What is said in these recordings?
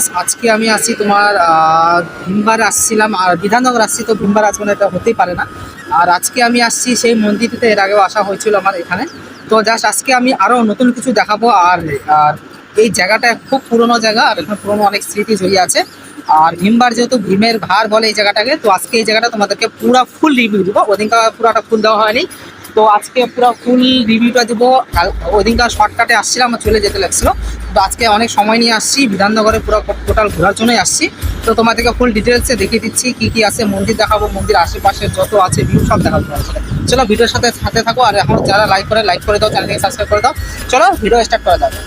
Guys আজকে আমি আসছি তোমার ভীমবার আসছিলাম, আর বিধাননগর আসছি, তো ভীমবার আসব না এটা হতেই পারে না। আর আজকে আমি আসছি সেই মন্দিরটিতে, এর আগেও আসা হয়েছিল আমার এখানে। তো জাস্ট আজকে আমি আরও নতুন কিছু দেখাবো, আর আর এই জায়গাটা খুব পুরনো জায়গা, আর এখানে পুরনো অনেক স্মৃতি জড়িয়ে আছে। আর ভীমবার যেহেতু ভীমের ভার বলে এই জায়গাটাকে, তো আজকে এই জায়গাটা তোমাদেরকে পুরো ফুল রিভিউ দিব। ওদিনকার পুরোটা ফুল দেওয়া হয়নি। তো আজকে পুরো ফুল রিভিউটা দিব। ওদিনকার শর্টকাটে আসছিলাম, আমার চলে যেতে লাগছিল। তো আজকে অনেক সময় নিয়ে আসছি, বিধাননগরে পুরো টোটাল ঘোরার জন্যই আসছি। তো তোমাদেরকে ফুল ডিটেলসে দেখিয়ে দিচ্ছি, কি কি আছে, মন্দির দেখাবো, মন্দির আশেপাশে যত আছে ভিউ সব দেখাবো চলো ভিডিওর সাথে সাথে থাকো, আর এখন যারা লাইক করে লাইক করে দাও চ্যানেলকে সাবস্ক্রাইব করে দাও। চলো ভিডিও স্টার্ট করা যাবে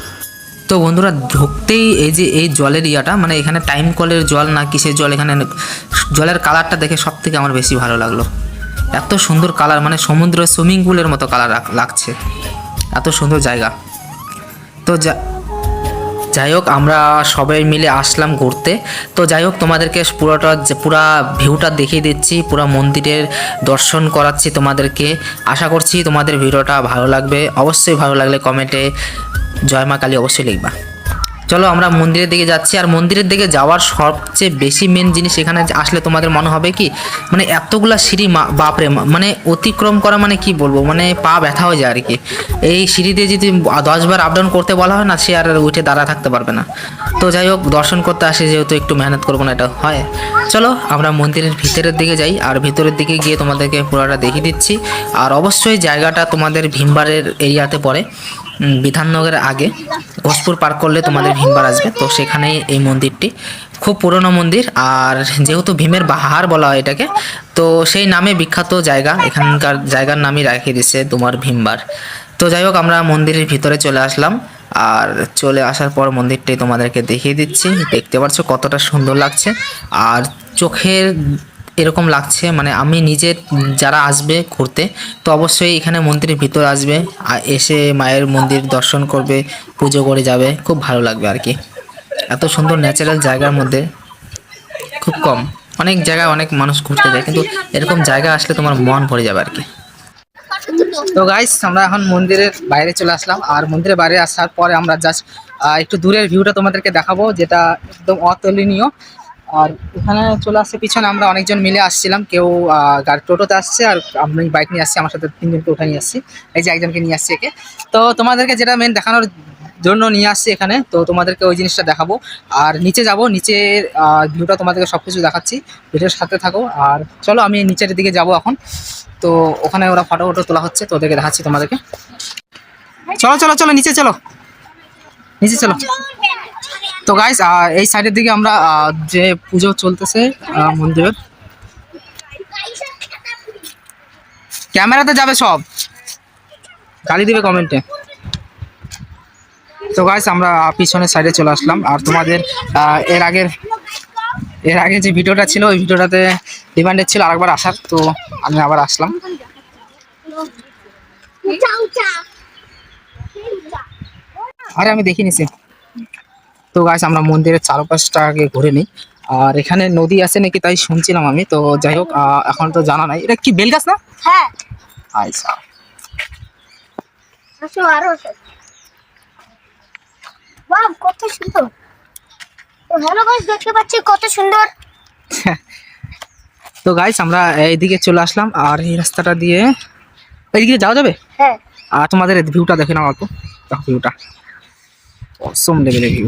তো বন্ধুরা, ঢুকতেই এই যে এই জলের ইয়াটা মানে এখানে টাইম কলের জল না কিসের জল, এখানে জলের কালারটা দেখে সব থেকে আমার বেশি ভালো লাগল। এত সুন্দর কালার মানে সমুদ্র সুইমিং পুলের মতো কালার লাগছে। এত সুন্দর জায়গা। তো যা, যাই হোক, আমরা সবাই মিলে আসলাম ঘুরতে। তো যাই হোক, তোমাদেরকে পুরোটা যে, পুরা ভিউটা দেখিয়ে দিচ্ছি, পুরো মন্দিরের দর্শন করাচ্ছি তোমাদেরকে। আশা করছি তোমাদের ভিডিওটা ভালো লাগবে। অবশ্যই ভালো লাগলে কমেন্টে জয় মা কালী অবশ্যই লিখবা। চলো আমরা মন্দিরের দিকে যাচ্ছি। আর মন্দিরের দিকে যাওয়ার সবচেয়ে বেশি মেন জিনিস এখানে আসলে তোমাদের মনে হবে কি? মানে এতগুলা সিঁড়ি বাপরে মানে অতিক্রম করা মানে কি বলব? মানে পা ব্যথা হয়ে যায় আর কি। এই সিঁড়িতে যদি দশবার আপ ডাউন করতে বলা হয় না, সে আর উঠে দাঁড়া থাকতে পারবে না। তো যাই হোক, দর্শন করতে আসে, যেহেতু একটু মেহনত করব না, এটা হয়। চলো, আমরা মন্দিরের ভিতরের দিকে যাই। আর ভিতরের দিকে গিয়ে তোমাদেরকে পুরোটা দেখিয়ে দিচ্ছি। আর অবশ্যই জায়গাটা তোমাদের ভীমবারের এরিয়াতে পড়ে। বিধাননগরের আগে ঘোষপুর পার করলে তোমাদের ভীমবার আসবে। তো সেখানেই এই মন্দিরটি। খুব পুরনো মন্দির আর যেহেতু ভীমের বাহার বলা হয় এটাকে, তো সেই নামে বিখ্যাত জায়গা। এখানকার জায়গার নামই রাখিয়ে দিচ্ছে তোমার ভীমবার। তো যাই হোক, আমরা মন্দিরের ভিতরে চলে আসলাম আর চলে আসার পর মন্দিরটি তোমাদেরকে দেখিয়ে দিচ্ছি। দেখতে পাচ্ছ কতটা সুন্দর লাগছে। আর চোখের এরকম লাগছে মানে আমি নিজে যারা আসবে ঘুরতে, তো অবশ্যই এখানে মন্দিরের ভিতর আসবে, আর এসে মায়ের মন্দির দর্শন করবে, পুজো করে যাবে, খুব ভালো লাগবে আর কি। এত সুন্দর ন্যাচারাল জায়গার মধ্যে, খুব কম। অনেক জায়গায় অনেক মানুষ ঘুরতে যায়, কিন্তু এরকম জায়গা আসলে তোমার মন ভরে যাবে আর কি। তো গাইস আমরা এখন মন্দিরের বাইরে চলে আসলাম, আর মন্দিরের বাইরে আসার পরে আমরা জাস্ট একটু দূরের ভিউটা তোমাদেরকে দেখাবো, যেটা একদম অতুলনীয়। আর এখানে চলে আসছে, পিছনে আমরা অনেকজন মিলে আসছিলাম। কেউ গাড়ি টোটোতে আসছে আর আমি বাইক নিয়ে আসছি, আমার সাথে তিনজনকে উঠে নিয়ে আসছি। এই যে একজনকে নিয়ে আসছি একে। তো তোমাদেরকে যেটা মেন দেখানোর জন্য নিয়ে আসছি এখানে, তো তোমাদেরকে ওই জিনিসটা দেখাবো। আর নিচে যাব নিচের ভিউটা তোমাদেরকে সব কিছু দেখাচ্ছি। ভিডিওর সাথে থাকো। আর চলো, আমি নিচের দিকে যাব এখন। তো ওখানে ওরা ফটো ফটো তোলা হচ্ছে, তো ওদেরকে দেখাচ্ছি তোমাদেরকে। চলো চলো চলো, নিচে চলো। নিচে চলো। তো গাইস এই সাইডের দিকে আমরা যে পুজো চলতেছে মন্দিরের ক্যামেরাতে যাবে সব। গালি দিবে কমেন্টে তো গাইস আমরা পিছনের সাইডে চলে আসলাম। আর তোমাদের এর আগের, এর আগে যে ভিডিওটা ছিল, ওই ভিডিওটাতে ডিমান্ডেড ছিল আরেকবার আসার, তো আমি আবার আসলাম। আরে, আমি দেখি নিছি তো গাছ আমরা মন্দিরের চারপাশটা আগে ঘুরে নিই। আর এখানে নদী আছে নাকি তাই শুনছিলাম আমি। তো যাই হোক এখন তো জানা নাই। এটা কি বেল গাছ না? হ্যাঁ। আচ্ছা। বাহ কত সুন্দর। তো হ্যালো গাইস দেখতে পাচ্ছি কত সুন্দর। তো গাইস আমরা এইদিকে চলে আসলাম। আর এই রাস্তাটা দিয়ে এইদিকে যাওয়া যাবে? হ্যাঁ। আর তোমাদের ভিউটা দেখে নাও অল্প ভিউটা অসম লেভেলের ভিউ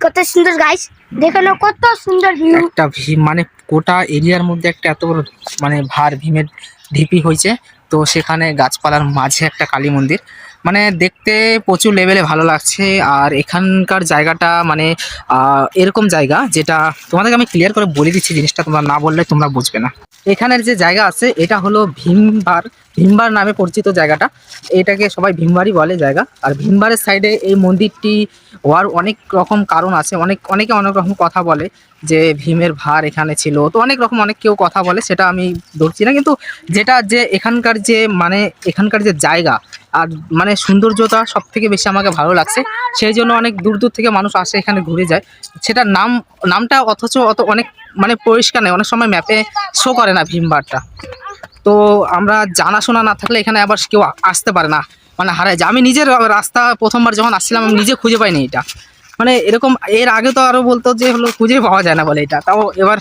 কত সুন্দর গাইস দেখানো কত সুন্দর ভিউ একটা ভি- মানে গোটা এরিয়ার মধ্যে একটা এত বড় মানে ভার ভীমের ঢিপি হয়েছে। তো সেখানে গাছপালার মাঝে একটা কালী মন্দির। মানে দেখতে প্রচুর লেভেলে ভালো লাগছে, আর এখানকার জায়গাটা মানে এরকম জায়গা যেটা তোমাদেরকে আমি ক্লিয়ার করে বলে দিচ্ছি জিনিসটা, তোমরা না বললে তোমরা বুঝবে না। এখানের যে জায়গা আছে, এটা হলো ভীমবার ভীমবার নামে পরিচিত জায়গাটা। এটাকে সবাই ভীমবারই বলে জায়গা। আর ভীমবারের সাইডে এই মন্দিরটি হওয়ার অনেক রকম কারণ আছে। অনেক, অনেকে অনেক রকম কথা বলে যে ভীমের ভার এখানে ছিল। তো অনেক রকম অনেক কেউ কথা বলে, সেটা আমি ধরছি না। কিন্তু যেটা যে এখানকার যে মানে এখানকার যে জায়গা আর মানে সৌন্দর্যতা সব থেকে বেশি আমাকে ভালো লাগছে। সেই জন্য অনেক দূর দূর থেকে মানুষ আসে এখানে ঘুরে যায়। সেটার নাম, নামটা অথচ অত অনেক মানে পরিষ্কার নেই। অনেক সময় ম্যাপে শো করে না ভীমবারটা। তো আমরা জানাশোনা না থাকলে এখানে আবার কেউ আসতে পারে না। মানে হারায় যায়। আমি নিজের রাস্তা প্রথমবার যখন আসছিলাম, আমি নিজে খুঁজে পাইনি এটা। মানে এরকম এর আগে তো আরও বলতো যে হলো খুঁজে পাওয়া যায় না বলে এটা। তাও এবার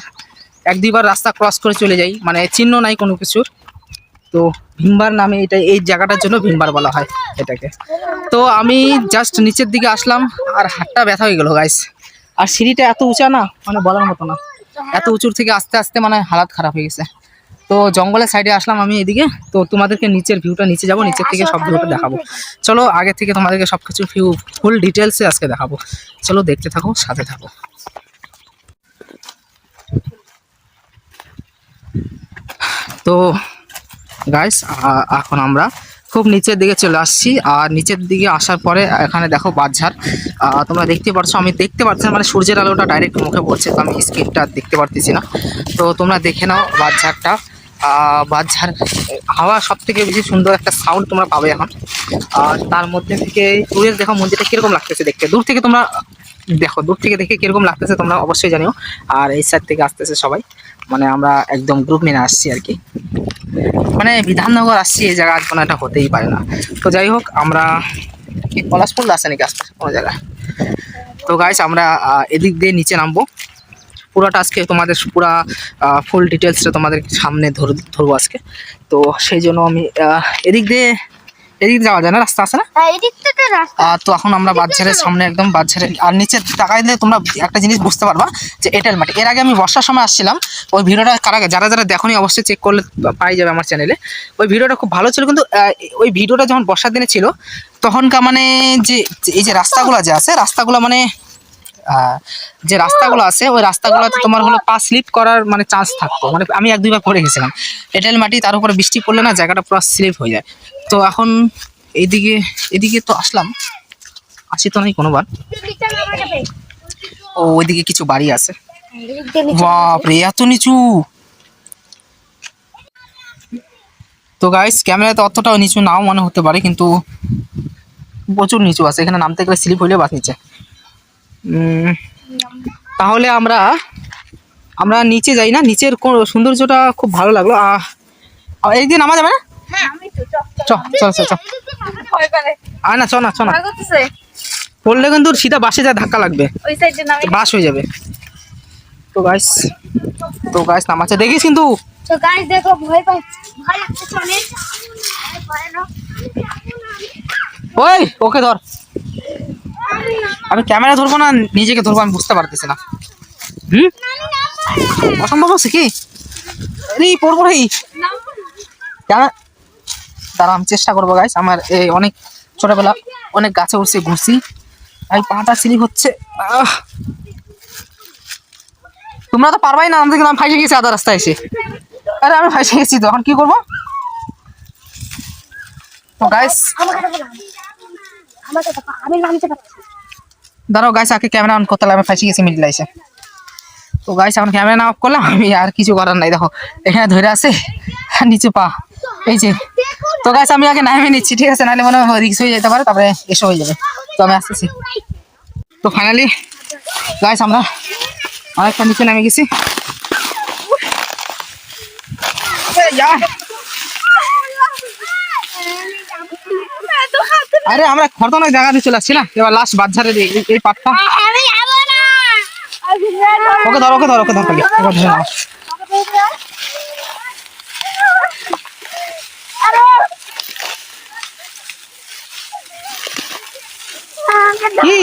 এক দুইবার রাস্তা ক্রস করে চলে যাই। মানে চিহ্ন নাই কোনো কিছুর। তো ভীমবার নামে এটা এই জায়গাটার জন্য ভীমবার বলা হয় এটাকে। তো আমি জাস্ট নিচের দিকে আসলাম আর হাতটা ব্যথা হয়ে গেল গাইস আর সিঁড়িটা এত উঁচা না মানে বলার মতো না। এত উঁচুর থেকে আস্তে আস্তে মানে হালাত খারাপ হয়ে গেছে। তো জঙ্গলের সাইডে আসলাম আমি এদিকে। তো তোমাদেরকে নিচের ভিউটা নিচে যাব, নিচের থেকে সব ভিউটা দেখাবো। চলো আগে থেকে তোমাদেরকে সব কিছু ভিউ ফুল ডিটেলসে আজকে দেখাবো। চলো দেখতে থাকো, সাথে থাকো। তো গাইস এখন আমরা খুব নিচের দিকে চলে আসছি। আর নিচের দিকে আসার পরে এখানে দেখো আহ, তোমরা দেখতে পাচ্ছ আমি দেখতে পাচ্ছি মানে সূর্যের আলোটা ডাইরেক্ট মুখে পড়ছে তো আমি স্ক্রিনটা দেখতে পারতেছি না। তো তোমরা দেখে নাও আহ, বাঁধঝাড় হাওয়া সব থেকে বেশি সুন্দর একটা সাউন্ড তোমরা পাবে এখন। আর তার মধ্যে থেকে দূরের দেখো মন্দিরটা কীরকম লাগতেছে দেখতে। দূর থেকে তোমরা দেখো, দূর থেকে দেখে কীরকম লাগতেছে তোমরা অবশ্যই জানিও। আর এই সাইড থেকে আসতেছে সবাই। মানে আমরা একদম গ্রুপ নিয়ে আসছি আর কি। মানে বিধাননগর আসছি, এই জায়গা কোনো এটা হতেই পারে না। তো যাই হোক, আমরা পলাশপুর আছে নাকি আসতে কোনো জায়গায়। তো গাইস আমরা এদিক দিয়ে নিচে নামবো। পুরোটা আজকে তোমাদের পুরা ফুল ডিটেলসটা তোমাদের সামনে ধর, ধরবো আজকে। তো সেই জন্য আমি এদিক দিয়ে এদিক যাওয়া যায় না রাস্তা আছে না? হ্যাঁ আহ, তো এখন আমরা বাচ্চারের সামনে একদম বাচ্চারের আর নিচে তাকাই দিলে তোমরা একটা জিনিস বুঝতে পারবা যে এটেল মাটি এর আগে আমি বর্ষার সময় আসছিলাম ওই ভিডিওটা কারা যারা যারা দেখনি অবশ্যই চেক করলে পাই যাবে আমার চ্যানেলে ওই ভিডিওটা খুব ভালো ছিল কিন্তু ওই ভিডিওটা যখন বর্ষার দিনে ছিল তখনকার মানে যে এই যে রাস্তাগুলো যে আছে রাস্তাগুলো মানে যে রাস্তাগুলো আছে ওই রাস্তাগুলোতে তোমার হলো পা স্লিপ করার মানে চান্স থাকতো। মানে আমি এক দুইবার পড়ে গেছিলাম। এঁটেল মাটি তার উপরে বৃষ্টি পড়লে না জায়গাটা পুরো স্লিপ হয়ে যায়। তো এখন এইদিকে এদিকে তো আসলাম। আসি তো নাই কোনোবার। ও ওইদিকে কিছু বাড়ি আছে। এদিক বাপরে এত নিচু। তো গাইস ক্যামেরাতে অতটাও নিচু নাও মনে হতে পারে কিন্তু প্রচুর নিচু আছে। এখানে নামতে গেলে স্লিপ হইলে বাস নিচে। উম, তাহলে আমরা আমরা নিচে যাই না? নিচের কোন- সৌন্দর্যটা খুব ভালো লাগল। এই নামা যাবে না? হ্যাঁ চ চ চ চ আয় না চ না চ না। পড়লে কিন্তু সিধা বাসে যা ধাক্কা লাগবে। বাস হয়ে যাবে। তো গাইস তো গাইস নামাচ্ছে। দেখিস কিন্তু। তো গাইস দেখো ভয় পাই ভয় লাগছে অনেক। ভয় না। ওই ওকে ধর। আমি ক্যামেরা ধরবো না, নিজেকে ধরবো, আমি বুঝতে পারতেছি না। হুম? অসম্ভব হচ্ছে কি? আরে পড়ব রে। দাঁড়া আমি চেষ্টা করব গাইস আমার এই অনেক ছোটবেলা অনেক গাছে উঠছে ঘুষি এই পাটা স্লিপ হচ্ছে। তোমরা তো পারবাই না আমাদের আমি ফাইসে গেছি আধা রাস্তায় এসে। আরে, আমি ফাইসে গেছি তো, এখন কি করব? গাইস আমি নামতে পারছি দাঁড়াও গাইস আগে ক্যামেরা অন করতে আমি ফাঁসি গেছি মিডিল আইসে তো গাইস এখন ক্যামেরা না অফ করলাম, আমি আর কিছু করার নাই, দেখো, এখানে ধরে আছে, আর নিচে পা, এই যে। তো গাইস আমি আগে নামে নিচ্ছি, ঠিক আছে? নাহলে মনে হয় রিক্স হয়ে যেতে পারে, তারপরে এসে হয়ে যাবে। তো আমি আসতেছি। তো ফাইনালি গাইস আমরা অনেকটা নিচে নেমে গেছি। এই যা। আরে আমরা খরতনের জায়গাতে চলে আসছি না? এবার লাস্ট বাচ্চারের এই- এই পাটটা। আমি যাব না। ওকে ধর ওকে ধর ওকে ধর খালি। কি?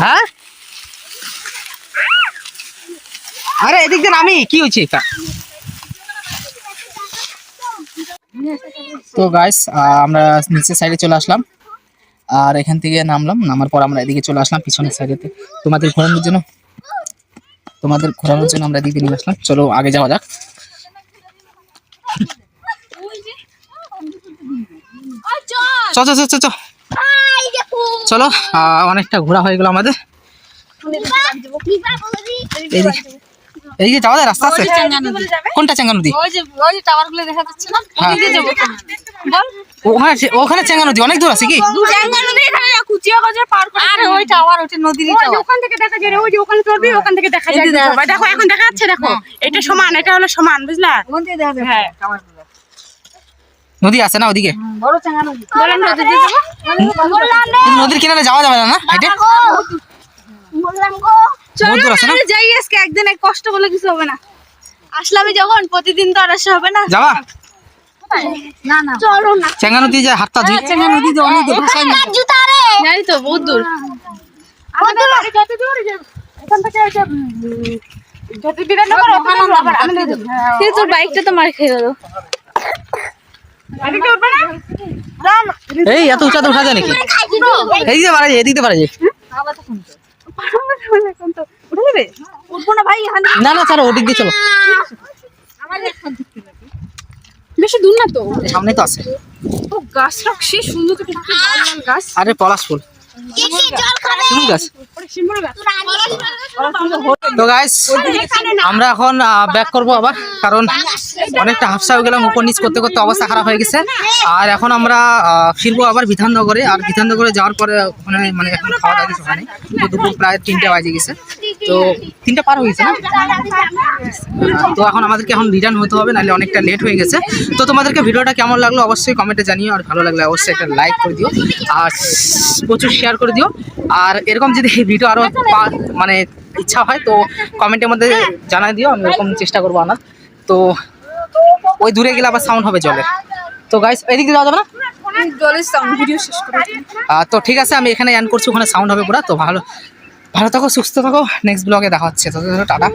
হ্যাঁ? আরে এদিক দিয়ে আমি কি হয়েছে এটা? তো গাইস আমরা নিচের সাইডে চলে আসলাম। আর এখান থেকে নামলাম নামার পর আমরা এদিকে চলে আসলাম পিছনের সাইডেতে তোমাদের ঘোরানোর জন্য তোমাদের ঘোরানোর জন্য আমরা এদিকে নিয়ে আসলাম। চলো আগে যাওয়া যাক। চ চ চ চ চলো অনেকটা ঘোরা হয়ে গেল আমাদের। এদিকে এদিকে যাওয়া যায় রাস্তা আছে। কোনটা চেঙ্গা নদী ওই যে ওই টাওয়ারগুলো দেখা যাচ্ছে না? হ্যাঁ। বল। ওখানে চে- ওখানে চেঙ্গা নদী অনেক দূর আছে কি? জাঙ্গা নদী এখানে কুচিয়া পার করে আরে ওই টাওয়ার ওটা নদীর টাওয়ার ওখান থেকে দেখা যায় ওই যে ওখানে চলবি ওখান থেকে দেখা যায় দেখো এখন দেখা যাচ্ছে দেখো। এটা সমান এটা হলো সমান বুঝলা? ওখান থেকে দেখা যায় হ্যাঁ। নদী আছে না ওদিকে? নদীর কিনারে যাওয়া যাবে না হেঁটে যাই আজকে একদিন এক কষ্ট বলে কিছু হবে না। আসলামে যখন প্রতিদিন তো আর আসা হবে না। যাবা? না চলো না। চেঙ্গা নদী যায় হাতটা ধুই। চেঙ্গা নদী তো অনেক দূর। জুতা রে? জানি তো বহুত দূর। আমাদের বাড়ি যত দূর এখান থেকে ওই যে যত বিধাননগর আমি সে তোর বাইকটা তো মার খেয়ে গেল। এই এত উঁচাতে উঠা যায় নাকি? এইদিকে পারা যায় এদিকে যায় না না ছাড়ো ওদিক দিয়ে চলো। বেশি দূর না তো? সামনে তো আছে। ও গাছটা সে সুন্দর তো লাল লাল গাছ। আরে পলাশ ফুল। তো গাইস আমরা এখন ব্যাক করব আবার কারণ অনেকটা হাফসা হয়ে গেলাম উপর নিচ করতে করতে অবস্থা খারাপ হয়ে গেছে। আর এখন আমরা ফিরবো আবার বিধাননগরে। আর বিধাননগরে যাওয়ার পরে ওখানে মানে এখন খাওয়া দাওয়া কিছু হয়নি। দুপুর প্রায় তিনটে বাজে গেছে। তো তিনটে পার হয়েছে না? তো এখন আমাদেরকে এখন রিটার্ন হতে হবে নাহলে অনেকটা লেট হয়ে গেছে। তো তোমাদেরকে ভিডিওটা কেমন লাগল অবশ্যই কমেন্টে জানিও আর ভালো লাগলে অবশ্যই একটা লাইক করে দিও আর প্রচুর শেয়ার করে দিও। আর এরকম যদি ভিডিও আরও মানে ইচ্ছা হয় তো কমেন্টের মধ্যে জানাই দিও আমি এরকম চেষ্টা করব আনার। তো ওই দূরে গেলে আবার সাউন্ড হবে জলের। তো গাইস এদিক দিয়ে যাওয়া যাবে না? জলের সাউন্ড ভিডিও শেষ করে তো ঠিক আছে আমি এখানে অ্যান করছি ওখানে সাউন্ড হবে পুরো তো ভালো। ভালো থাকো সুস্থ থাকো। নেক্সট ব্লগে দেখা হচ্ছে। তো টাটা।